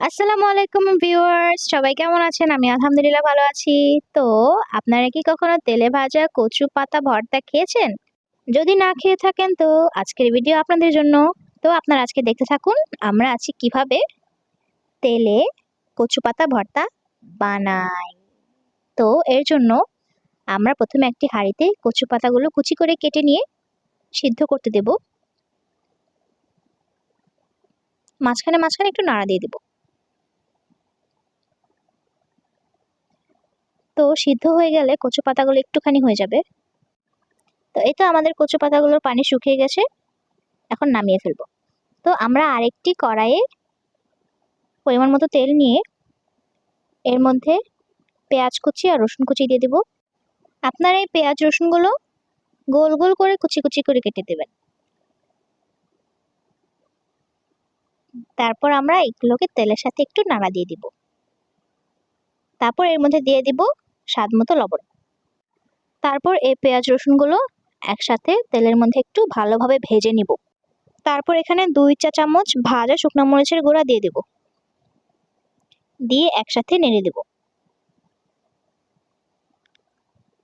আসসালামু আলাইকুম ভিউয়ার্স, সবাই কেমন আছেন? আমি আলহামদুলিল্লাহ ভালো আছি। তো, আপনারা কি কখনো তেলে ভাজা কচু পাতা ভর্তা খেয়েছেন? যদি না খেয়ে থাকেন, তো আজকের ভিডিও আপনাদের জন্য। তো, আপনারা আজকে দেখতে থাকুন, আমরা আছি কীভাবে তেলে কচু পাতা ভর্তা বানাই। তো, এর জন্য আমরা প্রথমে একটি হাঁড়িতে কচু পাতাগুলো কুচি করে কেটে নিয়ে সিদ্ধ করতে দেব। মাঝখানে মাঝখানে একটু নাড়া দিয়ে দেবো। তো সিদ্ধ হয়ে গেলে কচু পাতাগুলো একটুখানি হয়ে যাবে। তো এই তো আমাদের কচু পাতাগুলোর পানি শুকিয়ে গেছে। এখন নামিয়ে ফেলব। তো আমরা আরেকটি কড়াইয়ে পরিমাণ মতো তেল নিয়ে এর মধ্যে পেঁয়াজ কুচি আর রসুন কুচি দিয়ে দেব। আপনারা এই পেঁয়াজ রসুনগুলো গোল গোল করে কুচি কুচি করে কেটে দেবেন। তারপর আমরা এগুলোকে তেলের সাথে একটু নাড়া দিয়ে দিব। তারপর এর মধ্যে দিয়ে দিব স্বাদ মতো লবণ। তারপর এই পেঁয়াজ রসুনগুলো একসাথে তেলের মধ্যে একটু ভালোভাবে ভেজে নিব। তারপর এখানে দুই চা চামচ ভাজা শুকনো মরিচের গুঁড়া দিয়ে দেব। দিয়ে একসাথে নেড়ে দেব।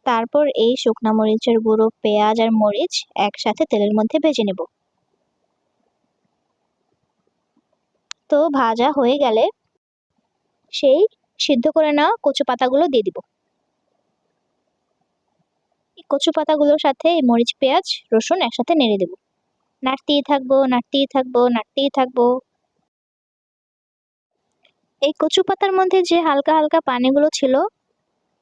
তারপর এই শুকনো মরিচের গুঁড়ো, পেঁয়াজ আর মরিচ একসাথে তেলের মধ্যে ভেজে নেব। তো ভাজা হয়ে গেলে সেই সিদ্ধ করে নেওয়া কচু পাতাগুলো দিয়ে দিব। কচু পাতাগুলোর সাথে মরিচ, পেঁয়াজ, রসুন একসাথে নেড়ে দেব। নাড়তেই থাকব নাড়তেই থাকব নাড়তেই থাকব। এই কচু পাতার মধ্যে যে হালকা হালকা পানিগুলো ছিল,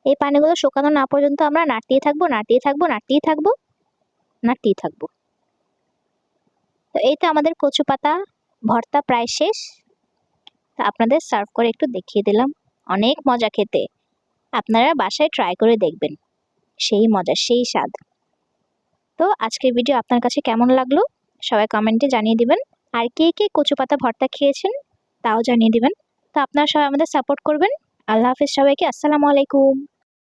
এই পানিগুলো শুকানো না পর্যন্ত আমরা নাড়তেই থাকব নাড়তেই থাকব নাড়তেই থাকব নাড়তেই থাকব। তো এই তো আমাদের কচু পাতা, ভর্তা প্রায় শেষ। আপনাদের সার্ভ করে একটু দেখিয়ে দিলাম। অনেক মজা খেতে। আপনারা বাসায় ট্রাই করে দেখবেন। সেই মজা সেই স্বাদ। তো আজকের ভিডিও আপনার কাছে কেমন লাগল? সবাই কমেন্টে জানিয়ে দিবেন। আর কে কে কচু পাতা ভর্তা খেয়েছেন, তাও জানিয়ে দিবেন। তো আপনারা সবাই আমাদের সাপোর্ট করবেন। আল্লাহ হাফিজ সবাইকে, আসসালামু আলাইকুম।